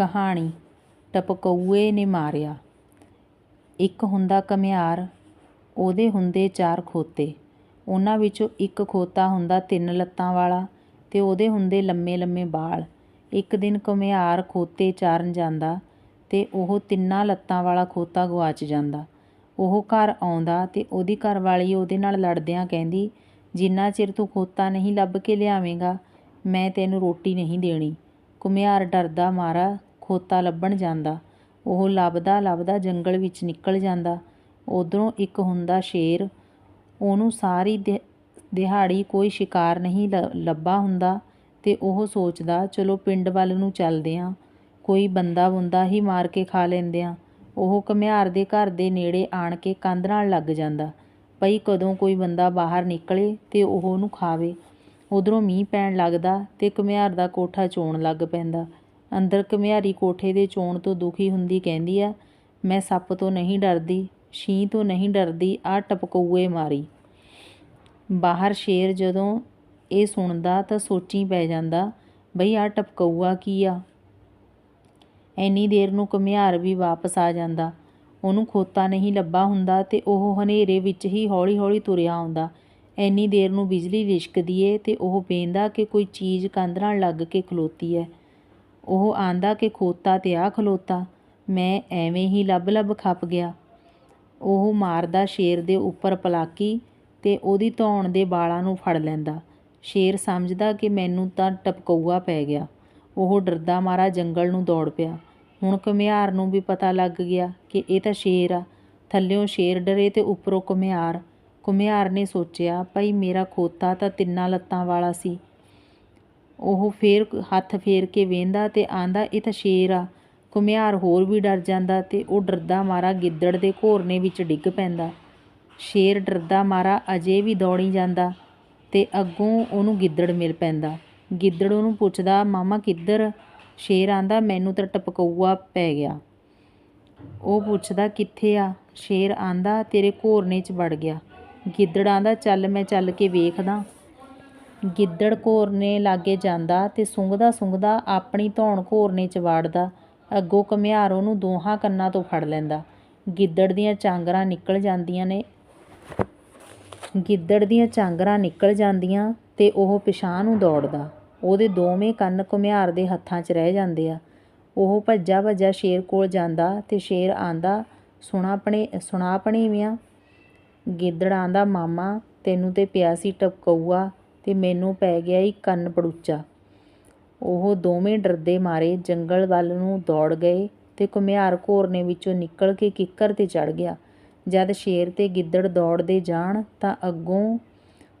ਕਹਾਣੀ ਟਪਕਊਏ ਨੇ ਮਾਰਿਆ। ਇੱਕ ਹੁੰਦਾ ਘੁਮਿਆਰ, ਉਹਦੇ ਹੁੰਦੇ ਚਾਰ ਖੋਤੇ। ਉਹਨਾਂ ਵਿੱਚੋਂ ਇੱਕ ਖੋਤਾ ਹੁੰਦਾ ਤਿੰਨ ਲੱਤਾਂ ਵਾਲਾ ਤੇ ਉਹਦੇ ਹੁੰਦੇ ਲੰਮੇ ਲੰਮੇ ਵਾਲ ਇੱਕ ਦਿਨ ਘੁਮਿਆਰ ਖੋਤੇ ਚਾਰਨ ਜਾਂਦਾ ਤੇ ਉਹ ਤਿੰਨਾਂ ਲੱਤਾਂ ਵਾਲਾ ਖੋਤਾ ਗਵਾਚ ਜਾਂਦਾ। ਉਹ ਘਰ ਆਉਂਦਾ ਤੇ ਉਹਦੀ ਘਰਵਾਲੀ ਉਹਦੇ ਨਾਲ ਲੜਦਿਆਂ ਕਹਿੰਦੀ, ਜਿੰਨਾ ਚਿਰ ਤੂੰ ਖੋਤਾ ਨਹੀਂ ਲੱਭ ਕੇ ਲਿਆਵੇਂਗਾ, ਮੈਂ ਤੈਨੂੰ ਰੋਟੀ ਨਹੀਂ ਦੇਣੀ। ਘੁਮਿਆਰ ਡਰਦਾ, ਮਾਰਾ ਖੋਤਾ ਲੱਭਣ ਜਾਂਦਾ, ਉਹ ਲੱਭਦਾ ਲੱਭਦਾ ਜੰਗਲ ਵਿੱਚ ਨਿਕਲ ਜਾਂਦਾ। ਉਧਰੋਂ ਇੱਕ ਹੁੰਦਾ ਸ਼ੇਰ, ਉਹਨੂੰ ਸਾਰੀ ਦਿਹਾੜੀ ਕੋਈ ਸ਼ਿਕਾਰ ਨਹੀਂ ਲੱਭਾ ਹੁੰਦਾ ਤੇ ਉਹ ਸੋਚਦਾ, ਚਲੋ ਪਿੰਡ ਵੱਲ ਨੂੰ ਚੱਲਦੇ ਆਂ। ਕੋਈ ਬੰਦਾ ਬੁੰਦਾ ਹੀ ਮਾਰ ਕੇ ਖਾ ਲੈਂਦੇ ਆਂ। ਉਹ ਘੁਮਿਆਰ ਦੇ ਘਰ ਦੇ ਨੇੜੇ ਆਣ ਕੇ ਕੰਧ ਨਾਲ ਲੱਗ ਜਾਂਦਾ। ਪਈ ਕਦੋਂ ਕੋਈ ਬੰਦਾ ਬਾਹਰ ਨਿਕਲੇ ਤੇ ਉਹ ਉਹਨੂੰ ਖਾਵੇ। ਉਧਰੋਂ ਮੀਂਹ ਪੈਣ ਲੱਗਦਾ ਤੇ ਘੁਮਿਆਰ ਦਾ ਕੋਠਾ ਚੋਣ ਲੱਗ ਪੈਂਦਾ। ਅੰਦਰ ਘਮਿਆਰੀ ਕੋਠੇ ਦੇ ਚੋਣ ਤੋਂ ਦੁਖੀ ਹੁੰਦੀ ਕਹਿੰਦੀ ਆ, ਮੈਂ ਸੱਪ ਤੋਂ ਨਹੀਂ ਡਰਦੀ ਛੀਂ ਤੋਂ ਨਹੀਂ ਡਰਦੀ ਆ ਟਪਕਊਏ ਮਾਰੀ। ਬਾਹਰ ਸ਼ੇਰ ਜਦੋਂ ਇਹ ਸੁਣਦਾ ਤਾਂ ਸੋਚੀ ਪੈ ਜਾਂਦਾ, ਬਈ ਆ ਟਪਕਊਆ ਕੀ ਆ? ਐਨੀ ਦੇਰ ਨੂੰ ਘੁਮਿਆਰ ਵੀ ਵਾਪਸ ਆ ਜਾਂਦਾ। ਉਹਨੂੰ ਖੋਤਾ ਨਹੀਂ ਲੱਭਾ ਹੁੰਦਾ ਤੇ ਉਹ ਹਨੇਰੇ ਵਿੱਚ ਹੀ ਹੌਲੀ ਹੌਲੀ ਤੁਰਿਆ ਆਉਂਦਾ। ਐਨੀ ਦੇਰ ਨੂੰ ਬਿਜਲੀ ਲਿਸ਼ਕਦੀ ਏ ਤੇ ਉਹ ਵੇਂਦਾ ਕਿ ਕੋਈ ਚੀਜ਼ ਕੰਧ ਨਾਲ ਲੱਗ ਕੇ ਖਲੋਤੀ ਹੈ ਉਹ ਆਂਦਾ ਕਿ ਖੋਤਾ ਤੇ ਆ ਖਲੋਤਾ। ਮੈਂ ਐਵੇਂ ਹੀ ਲੱਭ ਲੱਭ ਖੱਪ ਗਿਆ। ਉਹ ਮਾਰਦਾ ਸ਼ੇਰ ਦੇ ਉੱਪਰ ਪਲਾਕੀ ਤੇ ਉਹਦੀ ਧੌਣ ਦੇ ਵਾਲਾਂ ਨੂੰ ਫੜ ਲੈਂਦਾ। ਸ਼ੇਰ ਸਮਝਦਾ ਕਿ ਮੈਨੂੰ ਤਾਂ ਟਪਕਊਆ ਪੈ ਗਿਆ। ਉਹ ਡਰਦਾ ਮਾਰਾ ਜੰਗਲ ਨੂੰ ਦੌੜ ਪਿਆ। ਹੁਣ ਘੁਮਿਆਰ ਨੂੰ ਵੀ ਪਤਾ ਲੱਗ ਗਿਆ ਕਿ ਇਹ ਤਾਂ ਸ਼ੇਰ ਆ। ਥੱਲਿਓਂ ਸ਼ੇਰ ਡਰੇ ਤੇ ਉੱਪਰੋਂ ਘੁਮਿਆਰ। ਘੁਮਿਆਰ ਨੇ ਸੋਚਿਆ, ਭਈ ਮੇਰਾ ਖੋਤਾ ਤਾਂ ਤਿੰਨਾਂ ਲੱਤਾਂ ਵਾਲਾ ਸੀ। ਉਹ ਫੇਰ ਹੱਥ ਫੇਰ ਕੇ ਵੇਂਦਾ ਤੇ ਆਂਦਾ, ਇਹ ਤਾਂ ਸ਼ੇਰ ਆ। ਘੁਮਿਆਰ ਹੋਰ ਵੀ ਡਰ ਜਾਂਦਾ ਤੇ ਉਹ ਡਰਦਾ ਮਾਰਾ ਗਿੱਦੜ ਦੇ ਘੋਰਨੇ ਵਿੱਚ ਡਿੱਗ ਪੈਂਦਾ। ਸ਼ੇਰ ਡਰਦਾ ਮਾਰਾ ਅਜੇ ਵੀ ਦੌੜੀ ਜਾਂਦਾ ਤੇ ਅੱਗੋਂ ਉਹਨੂੰ ਗਿੱਦੜ ਮਿਲ ਪੈਂਦਾ। ਗਿੱਦੜ ਉਹਨੂੰ ਪੁੱਛਦਾ, ਮਾਮਾ ਕਿੱਧਰ? ਸ਼ੇਰ ਆਂਦਾ, ਮੈਨੂੰ ਤਾਂ ਟਪਕਊਆ ਪੈ ਗਿਆ। ਉਹ ਪੁੱਛਦਾ, ਕਿੱਥੇ ਆ? ਸ਼ੇਰ ਆਂਦਾ, ਤੇਰੇ ਘੋਰਨੇ 'ਚ ਵੜ ਗਿਆ। ਗਿੱਦੜ ਆਂਦਾ, ਚੱਲ ਮੈਂ ਚੱਲ ਕੇ ਵੇਖਦਾ। ਗਿੱਦੜ ਘੋਰਨੇ ਲਾਗੇ ਜਾਂਦਾ ਤੇ ਸੁੰਘਦਾ ਸੁੰਘਦਾ ਆਪਣੀ ਧੌਣ ਘੋਰਨੇ 'ਚ ਵਾੜਦਾ। ਅੱਗੋਂ ਘੁਮਿਆਰ ਉਹਨੂੰ ਦੋਹਾਂ ਕੰਨਾਂ ਤੋਂ ਫੜ ਲੈਂਦਾ। ਗਿੱਦੜ ਦੀਆਂ ਚਾਂਗਰਾਂ ਨਿਕਲ ਜਾਂਦੀਆਂ ਨੇ। ਗਿੱਦੜ ਦੀਆਂ ਚਾਂਗਰਾਂ ਨਿਕਲ ਜਾਂਦੀਆਂ ਤੇ ਉਹ ਪਿਛਾਂ ਨੂੰ ਦੌੜਦਾ। ਉਹਦੇ ਦੋਵੇਂ ਕੰਨ ਘੁਮਿਆਰ ਦੇ ਹੱਥਾਂ 'ਚ ਰਹਿ ਜਾਂਦੇ ਆ। ਉਹ ਭੱਜਾ ਭੱਜਾ ਸ਼ੇਰ ਕੋਲ ਜਾਂਦਾ ਤੇ ਸ਼ੇਰ ਆਂਦਾ, ਸੁਣਾ ਆਪਣੇ ਸੁਣਾ ਪਣੀਵਿਆਂ। ਗਿੱਦੜ ਆਂਦਾ, ਮਾਮਾ, ਤੈਨੂੰ ਤੇ ਪਿਆ ਸੀ ਟਪਕਊਆ। ਤੇ ਮੈਨੂੰ ਪੈ ਗਿਆ ਈ ਕੰਨ ਪੜੂਚਾ। ਉਹ ਦੋਵੇਂ ਡਰਦੇ ਮਾਰੇ ਜੰਗਲ ਵੱਲ ਨੂੰ ਦੌੜ ਗਏ ਤੇ ਘੁਮਿਆਰ ਘੋਰਨੇ ਵਿੱਚੋਂ ਨਿਕਲ ਕੇ ਕਿੱਕਰ ਤੇ ਚੜ੍ਹ ਗਿਆ। ਜਦ ਸ਼ੇਰ ਤੇ ਗਿੱਦੜ ਦੌੜਦੇ ਜਾਣ ਤਾਂ ਅੱਗੋਂ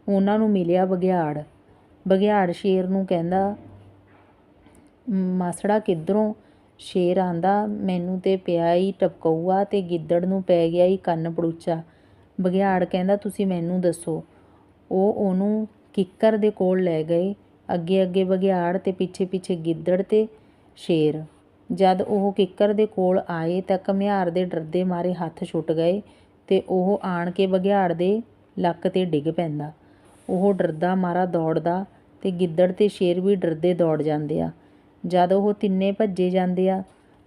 ਉਹਨਾਂ ਨੂੰ ਮਿਲਿਆ ਬਘਿਆੜ। ਬਘਿਆੜ ਸ਼ੇਰ ਨੂੰ ਕਹਿੰਦਾ, ਮਾਸੜਾ ਕਿੱਧਰੋਂ? ਸ਼ੇਰ ਆਂਦਾ, ਮੈਨੂੰ ਤੇ ਪਿਆ ਈ ਟਪਕਊਆ ਤੇ ਗਿੱਦੜ ਨੂੰ ਪੈ ਗਿਆ ਈ ਕੰਨ ਪੜੂਚਾ। ਬਘਿਆੜ ਕਹਿੰਦਾ, ਤੁਸੀਂ ਮੈਨੂੰ ਦੱਸੋ। ਉਹ ਉਹਨੂੰ ਕਿੱਕਰ ਦੇ ਕੋਲ ਲੈ ਗਏ। ਅੱਗੇ ਅੱਗੇ ਬਘਿਆੜ ਤੇ ਪਿੱਛੇ ਪਿੱਛੇ ਗਿੱਦੜ ਤੇ ਸ਼ੇਰ। ਜਦ ਉਹ ਕਿੱਕਰ ਦੇ ਕੋਲ ਆਏ ਤਾਂ ਘਮਿਆਰ ਦੇ ਡਰਦੇ ਮਾਰੇ ਹੱਥ ਛੁੱਟ ਗਏ ਤੇ ਉਹ ਆਣ ਕੇ ਬਘਿਆੜ ਦੇ ਲੱਕ ਤੇ ਡਿੱਗ ਪੈਂਦਾ। ਉਹ ਡਰਦਾ ਮਾਰਾ ਦੌੜਦਾ ਤੇ ਗਿੱਦੜ ਤੇ ਸ਼ੇਰ ਵੀ ਡਰਦੇ ਦੌੜ ਜਾਂਦੇ ਆ। ਜਦ ਉਹ ਤਿੰਨੇ ਭੱਜੇ ਜਾਂਦੇ ਆ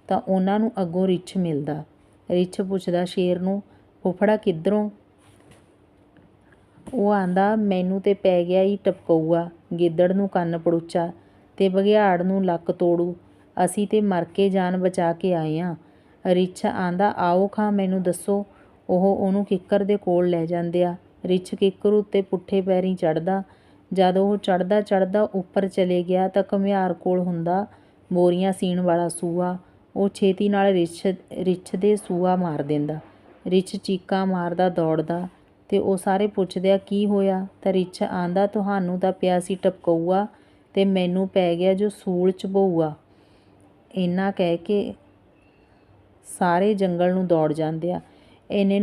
ਤਾਂ ਉਹਨਾਂ ਨੂੰ ਅੱਗੋਂ ਰਿੱਛ ਮਿਲਦਾ। ਰਿੱਛ ਪੁੱਛਦਾ ਸ਼ੇਰ ਨੂੰ, ਫੁੱਫੜਾ ਕਿੱਧਰੋਂ ਉਹ ਆਂਦਾ, ਮੈਨੂੰ ਤੇ ਪੈ ਗਿਆ ਈ ਟਪਕਊਆ, ਗਿੱਦੜ ਨੂੰ ਕੰਨ ਪੜੂਚਾ ਤੇ ਬਘਿਆੜ ਨੂੰ ਲੱਕ ਤੋੜੂ। ਅਸੀਂ ਤੇ ਮਰ ਕੇ ਜਾਨ ਬਚਾ ਕੇ ਆਏ ਆਂ। ਰਿੱਛ ਆਂਦਾ, ਆਓ ਖਾਂ, ਮੈਨੂੰ ਦੱਸੋ। ਉਹ ਉਹਨੂੰ ਕਿੱਕਰ ਦੇ ਕੋਲ ਲੈ ਜਾਂਦੇ ਆ। ਰਿੱਛ ਕਿੱਕਰ ਉੱਤੇ ਪੁੱਠੇ ਪੈਰੀਂ ਚੜ੍ਹਦਾ। ਜਦ ਉਹ ਚੜ੍ਹਦਾ ਚੜ੍ਹਦਾ ਉੱਪਰ ਚਲੇ ਗਿਆ ਤਾਂ ਘੁਮਿਆਰ ਕੋਲ ਹੁੰਦਾ ਬੋਰੀਆਂ ਸੀਣ ਵਾਲਾ ਸੂਆ। ਉਹ ਛੇਤੀ ਨਾਲ ਰਿੱਛ ਰਿੱਛ ਦੇ ਸੂਆ ਮਾਰ ਦਿੰਦਾ। ਰਿੱਛ ਚੀਕਾਂ ਮਾਰਦਾ ਦੌੜਦਾ। ਤੇ ਉਹ ਸਾਰੇ ਪੁੱਛਦੇ ਆ, ਕੀ ਹੋਇਆ? ਤਾਂ ਰਿੱਛ ਆਂਦਾ, ਤੁਹਾਨੂੰ ਤਾਂ ਪਿਆ ਸੀ ਟਪਕਊਆ ਤੇ ਮੈਨੂੰ ਪੈ ਗਿਆ ਜੋ ਸੂਲ ਚਬਊਆ ਇੰਨਾ ਕਹਿ ਕੇ ਸਾਰੇ ਜੰਗਲ ਨੂੰ ਦੌੜ ਜਾਂਦੇ ਆ। ਇਹਨੇ